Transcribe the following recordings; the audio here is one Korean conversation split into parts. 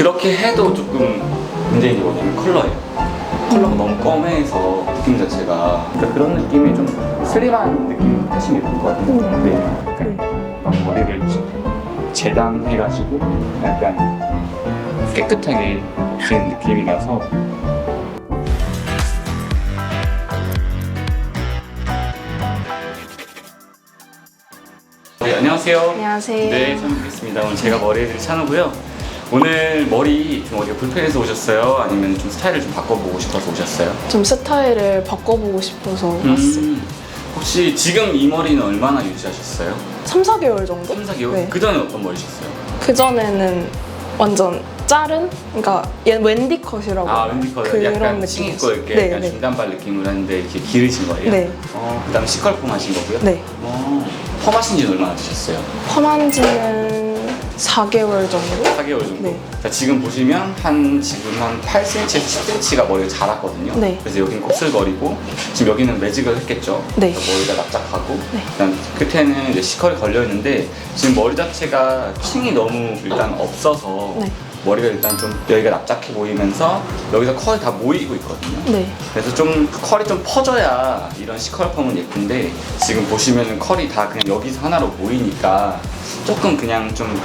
그렇게 해도 조금 문제인 게 뭐냐면 컬러예요. 컬러가 너무 검해서 느낌 자체가 그러니까 그런 느낌이 좀 슬림한 느낌 하시면 예쁠 것 같아요. 네. 약간 막 머리를 재단해가지고 약간 깨끗하게 된 느낌이라서 네, 안녕하세요. 안녕하세요. 네, 처음 뵙겠습니다. 오늘 제가 머리를 찬우고요. 오늘 머리 좀 어디가 불편해서 오셨어요? 아니면 좀 스타일을 좀 바꿔보고 싶어서 오셨어요? 좀 스타일을 바꿔보고 싶어서 왔어요. 음, 혹시 지금 이 머리는 얼마나 유지하셨어요? 3, 4개월 정도? 3, 4개월? 네. 그 전에 어떤 머리셨어요? 그전에는 완전 자른? 그러니까 얘 웬디 컷이라고 아, 그런 약간 층 있고 이렇게 네, 약간 네. 중단발 느낌으로 했는데 이렇게 기르신 거예요? 네. 어, 그 다음에 시컬펌 하신 거고요? 네. 어, 펌 하신 지는 얼마나 되셨어요? 펌한 지는 4개월 정도? 4개월 정도? 네. 자, 지금 보시면 한 지금 한 8cm에서 10cm가 머리가 자랐거든요. 네. 그래서 여기는 곱슬거리고 지금 여기는 매직을 했겠죠. 네. 그래서 머리가 납작하고 네. 그다음 끝에는 이제 시컬이 걸려 있는데 지금 머리 자체가 층이 너무 일단 없어서 네. 머리가 일단 좀 여기가 납작해 보이면서 여기서 컬이 다 모이고 있거든요. 네. 그래서 좀 컬이 좀 퍼져야 이런 시컬 펌은 예쁜데 지금 보시면은 컬이 다 그냥 여기서 하나로 모이니까 조금 그냥 좀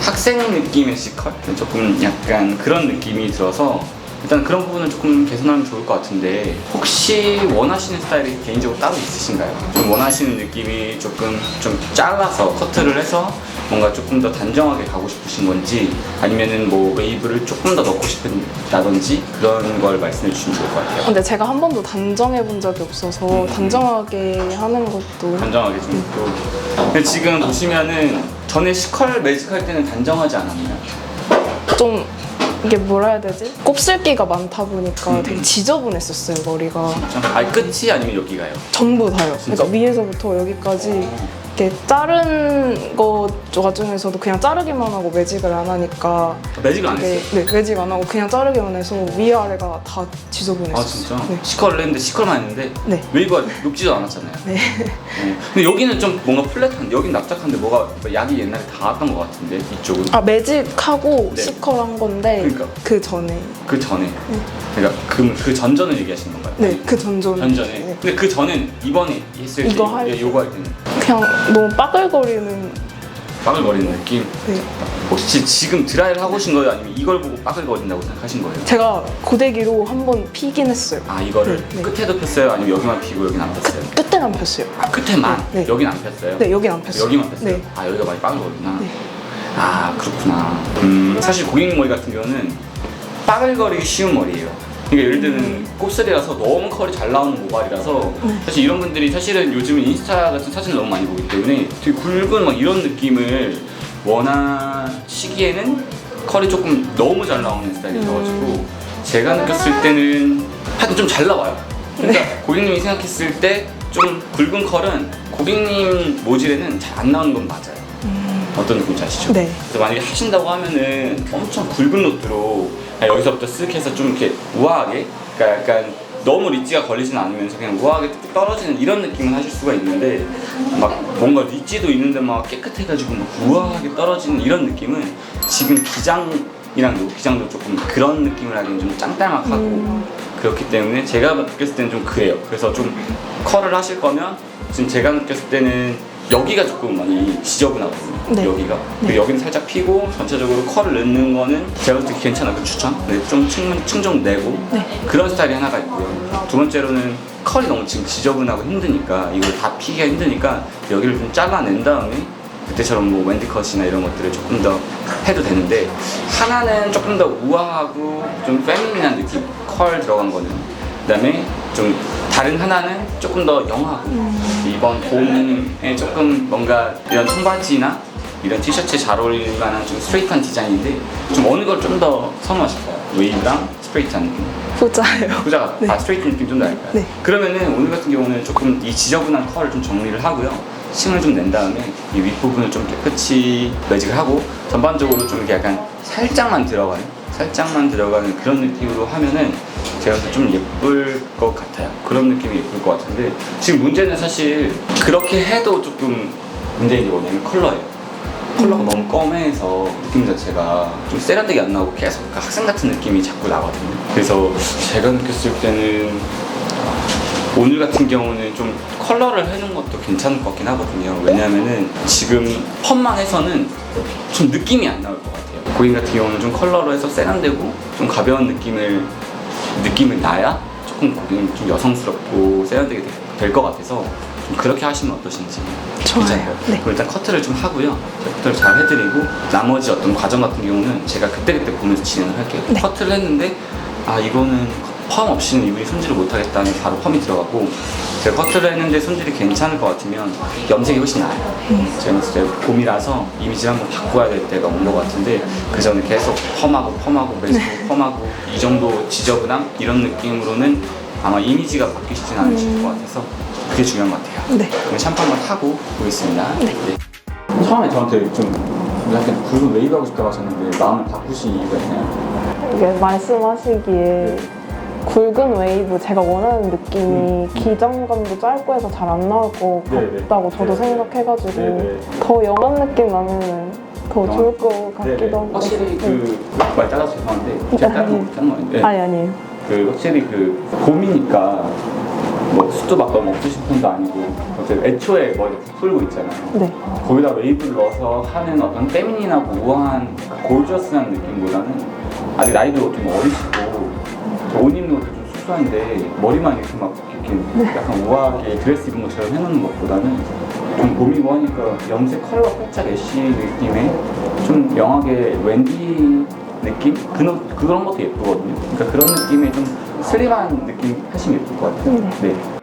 학생 느낌의 시컬? 조금 약간 그런 느낌이 들어서 일단 그런 부분을 조금 개선하면 좋을 것 같은데 혹시 원하시는 스타일이 개인적으로 따로 있으신가요? 좀 원하시는 느낌이 조금 좀 잘라서 커트를 해서 뭔가 조금 더 단정하게 가고 싶으신 건지 아니면은 뭐 웨이브를 조금 더 넣고 싶다든지 그런 걸 말씀해 주시면 좋을 것 같아요. 근데 제가 한 번도 단정해 본 적이 없어서 음. 단정하게 하는 것도 단정하게 좀 있고 근데 지금 보시면은 전에 시컬 매직 할 때는 단정하지 않았나요? 좀 이게 뭐라 해야 되지? 곱슬기가 많다 보니까 음. 되게 지저분했었어요 머리가 좀 아니 끝이 아니면 여기가요? 전부 다요. 진짜? 그러니까 위에서부터 여기까지 이렇게 자른 거 중에서도 그냥 자르기만 하고 매직을 안 하니까 매직을 안 네, 했어요? 네 매직 안 하고 그냥 자르기만 해서 위아래가 다 지저분했어요. 아 진짜? 네. 시컬을 했는데 시컬만 했는데 네. 웨이브가 녹지도 않았잖아요 네. 어. 근데 여기는 좀 뭔가 플랫한 여긴 납작한데 뭐가 약이 옛날에 닿았던 것 같은데 이쪽은 아 매직하고 네. 시컬 한 건데 그러니까. 그 전에 그 전에 그러니까 그, 그 전전을 얘기하시는 건가요? 네 그 전전 전전에 네. 근데 그 전엔 이번에 했을 때 이거 할 예, 요거 할 때는 그냥 너무 빠글거리는 빠글거리는 느낌 네. 혹시 지금 드라이를 하고 오신 거예요? 아니면 이걸 보고 빠글거린다고 생각하신 거예요? 제가 고데기로 한 번 피긴 했어요. 아 이거를 네, 네. 끝에도 폈어요? 아니면 여기만 피고 여기는 안 폈어요? 끝에는 안 폈어요. 아 끝에만? 네, 네. 여기는 안 폈어요? 네 여긴 안 폈어요. 여기만 폈어요? 네. 아 여기가 많이 빠글거리구나 네. 아 그렇구나 음, 사실 고객님 머리 같은 경우는 빠글거리기 쉬운 머리예요 그러니까 예를 들면 곱슬이라서 너무 컬이 잘 나오는 모발이라서 네. 사실 이런 분들이 사실은 요즘은 인스타 같은 사진을 너무 많이 보기 때문에 되게 굵은 막 이런 느낌을 원하시기에는 컬이 조금 너무 잘 나오는 스타일이어가지고 제가 느꼈을 때는 하여튼 좀 잘 나와요 그러니까 네. 고객님이 생각했을 때 좀 굵은 컬은 고객님 모질에는 잘 안 나오는 건 맞아요 어떤 느낌인지 아시죠? 네. 그래서 만약에 하신다고 하면은 엄청 굵은 노트로 여기서부터 쓱 해서 좀 이렇게 우아하게 그러니까 약간 너무 리치가 걸리진 않으면서 그냥 우아하게 뚝뚝 떨어지는 이런 느낌을 하실 수가 있는데 막 뭔가 리치도 있는데 막 깨끗해가지고 막 우아하게 떨어지는 이런 느낌은 지금 기장이랑 노기장도 조금 그런 느낌을 하기엔 좀 짱딸막하고 음. 그렇기 때문에 제가 느꼈을 때는 좀 그래요. 그래서 좀 컬을 하실 거면 지금 제가 느꼈을 때는 여기가 조금 많이 지저분하거든요. 네. 여기가. 네. 여기는 살짝 피고 전체적으로 컬을 넣는 거는 제가 볼때 괜찮아요. 그 추천. 네, 좀 층, 층좀 내고 네. 그런 스타일이 하나가 있고요. 두 번째로는 컬이 너무 지금 지저분하고 힘드니까 이걸 다 피기가 힘드니까 여기를 좀 잘라낸 다음에 그때처럼 뭐 웬디 컷이나 이런 것들을 조금 더 해도 되는데 하나는 조금 더 우아하고 좀 페미닌한 느낌 컬 들어간 거는 그다음에 좀 다른 하나는 조금 더 영하고 이번 봄에 조금 뭔가 이런 청바지나 이런 티셔츠에 잘 어울릴 만한 좀 스트레이트한 디자인인데 좀 어느 걸 좀 더 선호하실까요? 웨이브랑 스트레이트한 느낌 후자예요. 후자가 네. 아 스트레이트 느낌 좀 날까요? 네. 그러면은 오늘 같은 경우는 조금 이 지저분한 컬을 좀 정리를 하고요. 층을 좀 낸 다음에 이 윗부분을 좀 깨끗이 매직을 하고 전반적으로 좀 이렇게 약간 살짝만 들어가는 살짝만 들어가는 그런 느낌으로 하면은 제가 좀 예쁠 것 같아요. 그런 느낌이 예쁠 것 같은데 지금 문제는 사실 그렇게 해도 조금 문제인 게 뭐냐면 컬러예요. 컬러가 너무 검해서 느낌 자체가 좀 세련되게 안 나오고 계속 그 학생 같은 느낌이 자꾸 나거든요. 그래서 제가 느꼈을 때는 오늘 같은 경우는 좀 컬러를 해놓은 것도 괜찮을 것 같긴 하거든요. 왜냐면은 지금 펌만 해서는 좀 느낌이 안 나올 것 같아요. 고인 같은 경우는 좀 컬러로 해서 세련되고 좀 가벼운 느낌을 느낌을 나야 조금 고객님 좀 여성스럽고 세련되게 될 것 같아서 좀 그렇게 하시면 어떠신지 좋아요. 괜찮아요. 네. 그럼 일단 커트를 좀 하고요. 제가 커트를 잘 해드리고 나머지 어떤 과정 같은 경우는 제가 그때그때 보면서 진행을 할게요. 네. 커트를 했는데 아 이거는 펌 없이는 이분이 손질을 못하겠다는 바로 펌이 들어가고 제가 커트를 했는데 손질이 괜찮을 것 같으면 염색이 훨씬 나아요. 제가 진짜 봄이라서 이미지를 한번 바꿔야 될 때가 온 것 같은데 그 전에 계속 펌하고 펌하고 매주 펌하고 이 정도 지저분함 이런 느낌으로는 아마 이미지가 바뀌시진 않으실 것 같아서 그게 중요한 것 같아요. 네. 그럼 샴푸 한번 하고 보겠습니다. 네. 처음에 저한테 좀 약간 붉은 웨이브 하고 싶다고 하셨는데 마음을 바꾸신 이유가 있나요? 이게 말씀하시기에 굵은 웨이브 제가 원하는 느낌이 기장감도 짧고 해서 잘 안 나올 것 네, 네. 같다고 저도 네, 네. 생각해가지고 네, 네. 더 영한 느낌 나면 더 영한- 좋을 것 같기도 하고 확실히 네. 그말 잘라서 죄송한데 제가 다른 거 다른 거 아닌데 아니 아니에요 그 확실히 그 봄이니까 뭐 숱도 막 너무 없으신 편도 아니고 어쨌든 애초에 머리 풀고 있잖아요. 네 거기다 웨이브를 넣어서 하는 어떤 페미닌하고 우아한 그 골저스한 느낌보다는 아직 나이도 좀 어리시고 옷 입는 것도 좀 수수한데 머리만 이렇게 막 이렇게 약간 우아하게 드레스 입은 것처럼 해놓는 것보다는 좀 봄이고 하니까 염색 컬러 살짝 애쉬 느낌의 좀 영하게 웬디 느낌? 그런, 그런 것도 예쁘거든요. 그러니까 그런 느낌의 좀 슬림한 느낌 하시면 예쁠 것 같아요. 네.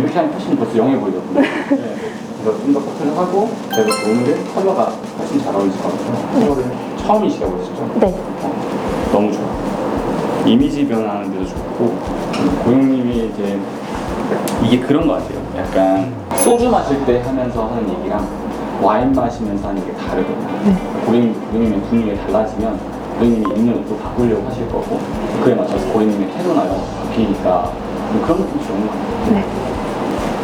지금 이렇게 하면 훨씬 벌써 영해 보이거든요. 네. 그래서 좀 더 커트를 하고 제가 오늘은 컬러가 훨씬 잘 어울리실 것 같아요. 컬러를 처음이시라고 그러시죠? 네. 너무 좋아. 이미지 변화하는 데도 좋고 고객님이 이제 이게 그런 것 같아요. 약간 소주 마실 때 하면서 하는 얘기랑 와인 마시면서 하는 게 다르거든요. 고객님, 고객님의 분위기가 달라지면 고객님이 입는 옷도 바꾸려고 하실 거고 그에 맞춰서 고객님의 태도나 이런 거 바뀌니까 좀 그런 느낌이 좋은 것 같아요. 네.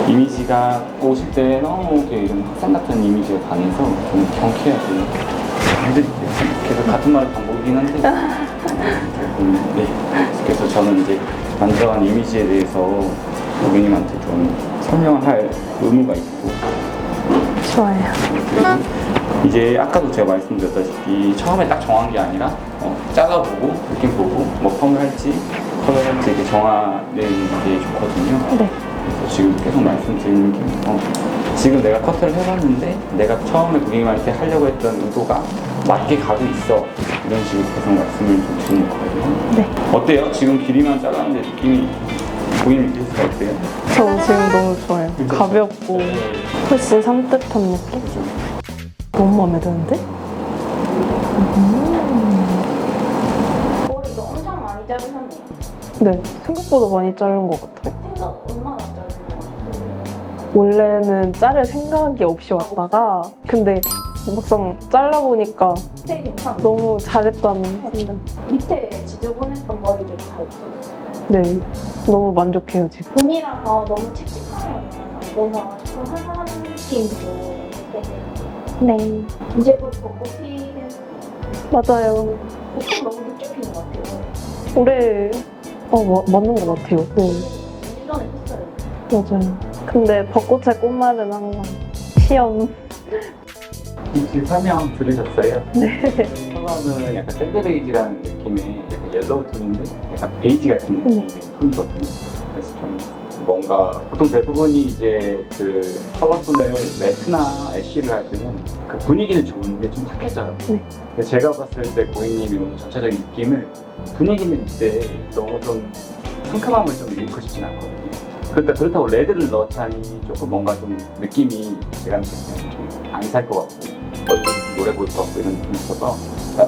이미지가 오실 때 너무 좀 학생 같은 이미지가 강해서 좀 경쾌하게 해드릴게요. 계속 같은 말을 반복이긴 한데 음, 네. 그래서 저는 이제 만들어간 이미지에 대해서 고객님한테 좀 설명할 의무가 있고 좋아요 그리고 이제 아까도 제가 말씀드렸다시피 처음에 딱 정한 게 아니라 어, 짜가보고 느낌 보고 뭐 펌을 할지 컬러를 할지 이렇게 정하는 게 좋거든요. 네 지금 계속 말씀드리는 게 어, 지금 내가 커트를 해봤는데 내가 처음에 고객님한테 하려고 했던 의도가 맞게 가고 있어 이런 식으로 계속 말씀을 좀 드리는 거예요. 네. 어때요? 지금 길이만 잘랐는데 느낌이 고객님 느끼실 때 어때요? 저 지금 너무 좋아요 가볍고 훨씬 산뜻한 느낌? 그죠? 너무 마음에 드는데? 머리도 엄청 많이 자르셨네요. 네 생각보다 많이 자른 것 같아요 원래는 자를 생각이 없이 왔다가 근데 막상 잘라보니까. 너무 잘했다는 생각 밑에 지저분했던 머리들이 다 없어졌어요. 네 너무 만족해요 지금 봄이라서 너무 칙칙하면 뭔가 좀 화사한 느껴져요. 네 이제 곧 벚꽃 피는 맞아요 벚꽃 너무 늦게 피는 것 같아요. 올해 어 마- 맞는 것 같아요 네 2년 전에 폈어요. 맞아요 근데 벚꽃의 꽃말은 항상 시험 지금 설명 들으셨어요? 네 컬러는 약간 샌드베이지라는 느낌의 약간 옐로우 톤인데 약간 베이지 같은 느낌의 톤이거든요. 그래서 좀 뭔가 보통 대부분이 이제 그 컬러톤을 매트나 애쉬를 할 때는 그 분위기는 좋은데 좀 탁해져요. 네. 근데 제가 봤을 때 고객님이 너무 전체적인 느낌을 분위기는 있대 너무 좀 상큼함을 좀 잃고 싶진 않거든요. 그러니까 그렇다고 레드를 넣자니 조금 뭔가 좀 느낌이 제가 느꼈을 때좀 안살것 같고 어떤 노래 보일 것 같고 이런 느낌이 있어서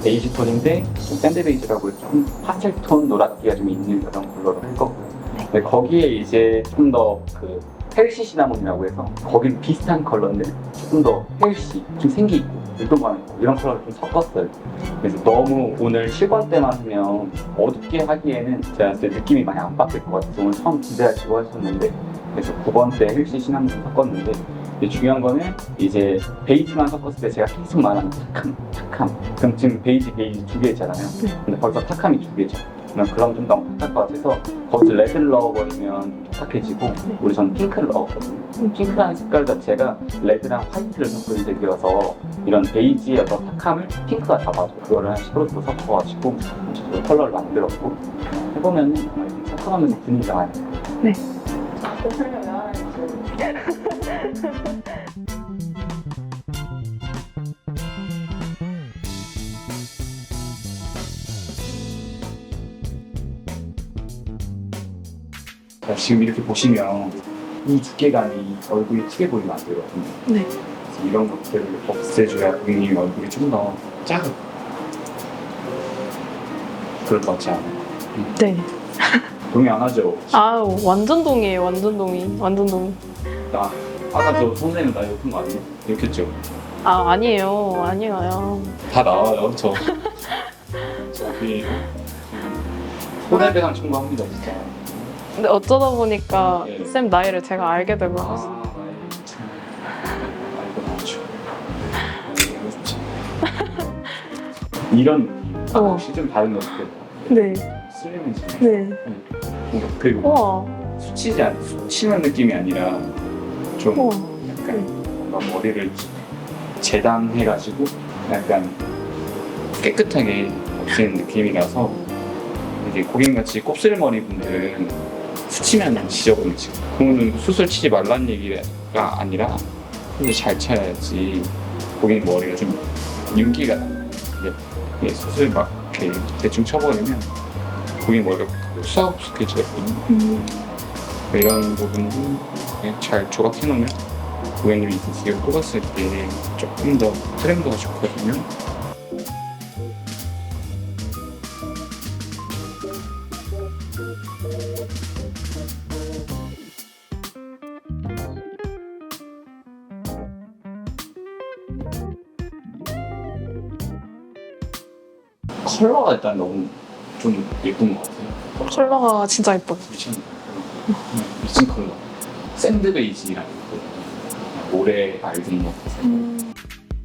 베이지 톤인데 좀 샌드 베이지라고 좀 파스텔 톤 노랗기가 좀 있는 그런 컬러로 할 거고요. 근데 거기에 이제 좀 더그 헬시 시나몬이라고 해서 거긴 비슷한 컬러인데 조금 더 헬시 좀 생기 있고 물동반에 이런 컬러를 좀 섞었어요. 그래서 너무 오늘 실권 때만 하면 어둡게 하기에는 제가 봤을 때 느낌이 많이 안 바뀔 것 같아서 오늘 처음 기대하시고 하셨는데 그래서 9번 때 헬시 시나몬 섞었는데 이제 중요한 거는 이제 베이지만 섞었을 때 제가 계속 말하는 탁함, 탁함. 그럼 지금 베이지, 베이지 두 개잖아요. 근데 거기서 탁함이 두 개죠. 그러면 그럼 좀 너무 탁할 것 같아서 거기서 레드를 넣어버리면 탁해지고 우리 전 핑크를 넣었거든요. 핑크라는 색깔 자체가 레드랑 화이트를 섞은 색이어서 이런 베이지의 어떤 탁함을 핑크가 잡아줘. 그거를 한 10% 섞어가지고 저 컬러를 만들었고 해보면 정말 섞어가면서 분위기가 많이 그 자, 지금 이렇게 보시면 이 두께감이 얼굴이 크게 보이면 안 되거든요. 네. 그래서 이런 것들을 없애줘야 고객님 얼굴이 좀 더 작아. 그럴 것 같지 않아요? 네. 동의 안 하죠? 아우 완전 동의에요. 완전 동의. 완전 동의. 나 아까 저 선생님 나 욕한 거 아니에요? 욕했죠? 아 아니에요. 아니에요. 다 나와요 저 저기 손해배상 청구합니다 진짜 근데 어쩌다 보니까 네. 쌤 나이를 제가 알게 되고 아 나이 참 좋지 이런 아, 어. 혹시 좀 다른 것 같아요 네. 슬림해지네 네. 그리고 우와. 수치지 않 수치는 느낌이 아니라 좀 우와. 약간 뭔가 머리를 재단해가지고 약간 깨끗하게 없애는 느낌이라서 이게 고객같이 곱슬머리 분들은 수치면 지저분해지고 그거는 수술 치지 말라는 얘기가 아니라 수술 잘 쳐야지 고객 머리가 좀 윤기가 나요 근데 수술 막 이렇게 대충 쳐버리면 고객 머리가 수학숙해지거든요 음. 이런 부분도 그냥 잘 조각해놓으면 고객님이 이 기계를 뽑았을 때 조금 더 트렌드가 좋거든요. 컬러가 일단 너무 좀 예쁜 것 같아요. 컬러가 진짜 예뻐요. 미쳤네. 미친 컬러. 샌드 베이지라는 거. 모래 맑은 거.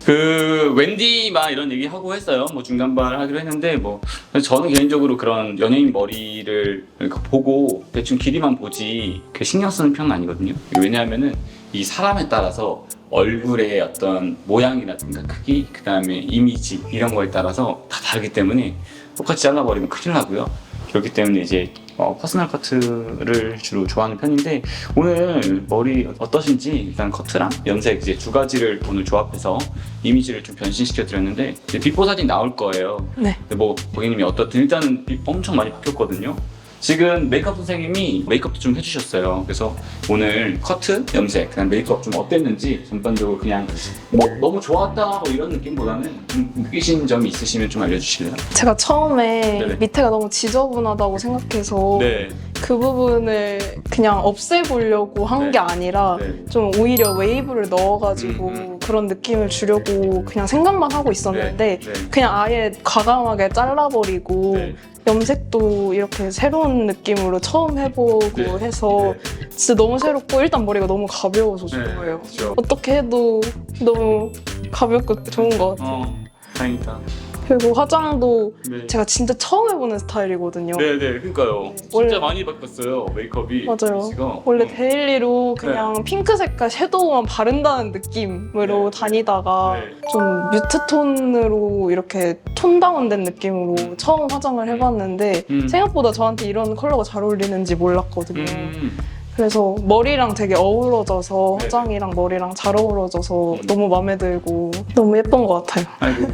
그 웬디 막 이런 얘기 하고 했어요. 뭐 중간발 하기로 했는데 뭐 저는 개인적으로 그런 연예인 머리를 보고 대충 길이만 보지 그 신경 쓰는 편은 아니거든요. 왜냐하면은 이 사람에 따라서 얼굴의 어떤 모양이라든가 크기, 그 다음에 이미지 이런 거에 따라서 다 다르기 때문에 똑같이 잘라버리면 큰일 나고요. 그렇기 때문에 이제 어, 퍼스널 커트를 주로 좋아하는 편인데 오늘 머리 어떠신지 일단 커트랑 염색 이제 두 가지를 오늘 조합해서 이미지를 좀 변신시켜 드렸는데 이제 비포 사진 나올 거예요. 네. 근데 뭐 고객님이 어떻든 일단은 비- 엄청 많이 바뀌었거든요. 지금 메이크업 선생님이 메이크업도 좀 해주셨어요. 그래서 오늘 커트, 염색, 그다음 메이크업 좀 어땠는지 전반적으로 그냥 뭐 너무 좋았다 뭐 이런 느낌보다는 좀 느끼신 점이 있으시면 좀 알려주실래요? 제가 처음에 네네. 밑에가 너무 지저분하다고 생각해서 네. 그 부분을 그냥 없애보려고 한 네. 게 아니라 네. 좀 오히려 웨이브를 넣어가지고 음, 음. 그런 느낌을 주려고 그냥 생각만 하고 있었는데 네. 그냥 아예 과감하게 잘라버리고 네. 염색도 이렇게 새로운 느낌으로 처음 해보고 네. 해서 진짜 너무 새롭고 일단 머리가 너무 가벼워서 좋은 네. 거예요. 그렇죠. 어떻게 해도 너무 가볍고 좋은 것 같아요. 어, 다행이다. 그리고 화장도 네. 제가 진짜 처음 해보는 스타일이거든요. 네, 네, 그러니까요. 진짜 원래- 많이 바뀌었어요 메이크업이. 맞아요. 씨가. 원래 어. 데일리로 그냥 핑크 색깔 섀도우만 바른다는 느낌으로 네. 다니다가 네. 좀 뮤트 톤으로 이렇게 톤 다운된 느낌으로 처음 화장을 해봤는데 음. 생각보다 저한테 이런 컬러가 잘 어울리는지 몰랐거든요. 음. 그래서 머리랑 되게 어우러져서 네. 화장이랑 머리랑 잘 어우러져서 음. 너무 마음에 들고 너무 예쁜 것 같아요. 아이고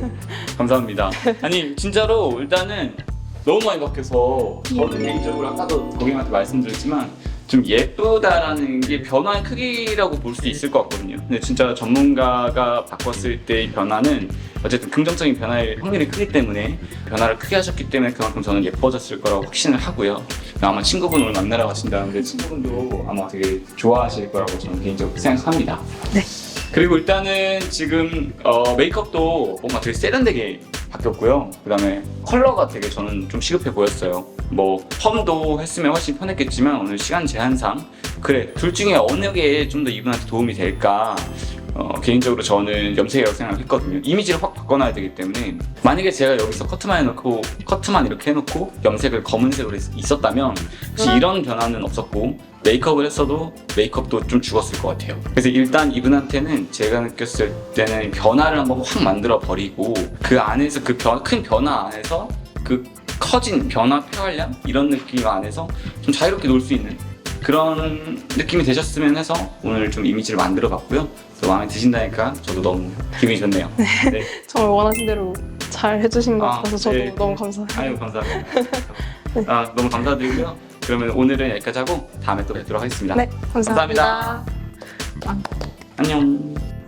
감사합니다. 아니 진짜로 일단은 너무 많이 바뀌어서 저는 개인적으로 아까도 고객님한테 말씀드렸지만 좀 예쁘다라는 게 변화의 크기라고 볼 수 있을 것 같거든요. 근데 진짜 전문가가 바꿨을 때의 변화는 어쨌든 긍정적인 변화의 확률이 크기 때문에 변화를 크게 하셨기 때문에 그만큼 저는 예뻐졌을 거라고 확신을 하고요. 아마 친구분 오늘 만나러 가신다는데 친구분도 아마 되게 좋아하실 거라고 저는 개인적으로 생각합니다. 네. 그리고 일단은 지금 어, 메이크업도 뭔가 되게 세련되게 바뀌었고요. 그다음에 컬러가 되게 저는 좀 시급해 보였어요. 뭐 펌도 했으면 훨씬 편했겠지만 오늘 시간 제한상 그래 둘 중에 어느 게 좀 더 이분한테 도움이 될까 어, 개인적으로 저는 염색이라고 생각을 했거든요. 이미지를 확 바꿔놔야 되기 때문에 만약에 제가 여기서 커트만 해놓고 커트만 이렇게 해놓고 염색을 검은색으로 했- 있었다면 혹시 이런 변화는 없었고 메이크업을 했어도 메이크업도 좀 죽었을 것 같아요. 그래서 일단 이분한테는 제가 느꼈을 때는 변화를 한번 확 만들어 버리고 그 안에서 그 큰 변화 안에서 그 커진 변화 폐활량 이런 느낌 안에서 좀 자유롭게 놀 수 있는 그런 느낌이 되셨으면 해서 오늘 좀 이미지를 만들어 봤고요. 마음에 드신다니까 저도 너무 기분이 좋네요. 네. 정말 원하신 대로 잘 해주신 것 아, 같아서 저도 네. 너무 감사해요. 아유 감사합니다. 아, 너무 감사드리고요. 그러면 오늘은 여기까지 하고 다음에 또 뵙도록 하겠습니다. 네, 감사합니다. 감사합니다. 안녕.